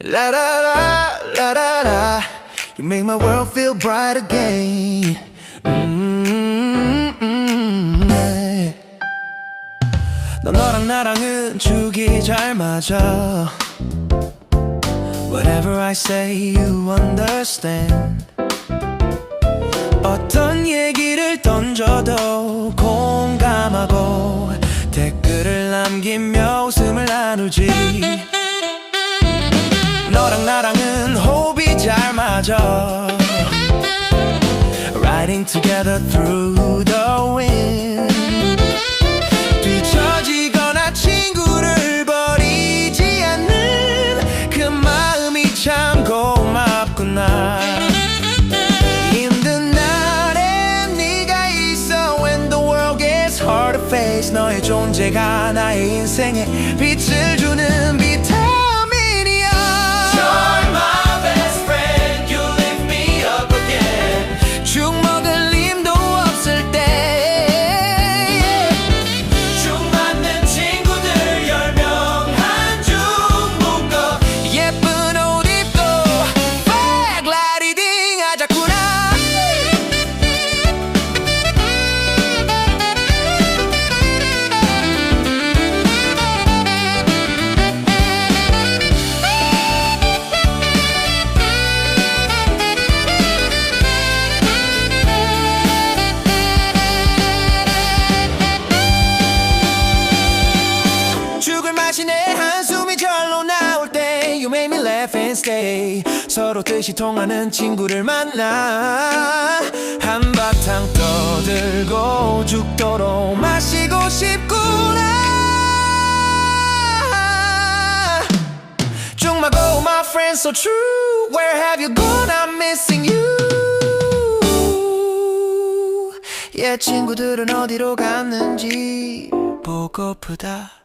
La la la la la la. You make my world feel bright again. Mm-hmm. 너 너랑 나랑은 축이 잘 맞아. Whatever I say, you understand. 어떤 얘기를 던져도 공감하고 댓글을 남기며 웃음을 나누지 잘 맞아 Riding together through the wind 뒤처지거나 친구를 버리지 않는 그 마음이 참 고맙구나 힘든 날엔 네가 있어 When the world gets hard to face 너의 존재가 나의 인생에 빛을 주는 laugh and stay 서로 뜻이 통하는 친구를 만나 한바탕 떠들고 죽도록 마시고 싶구나 죽마고 my friend so true Where have you gone I'm missing you yeah, 친구들은 어디로 갔는지 보고프다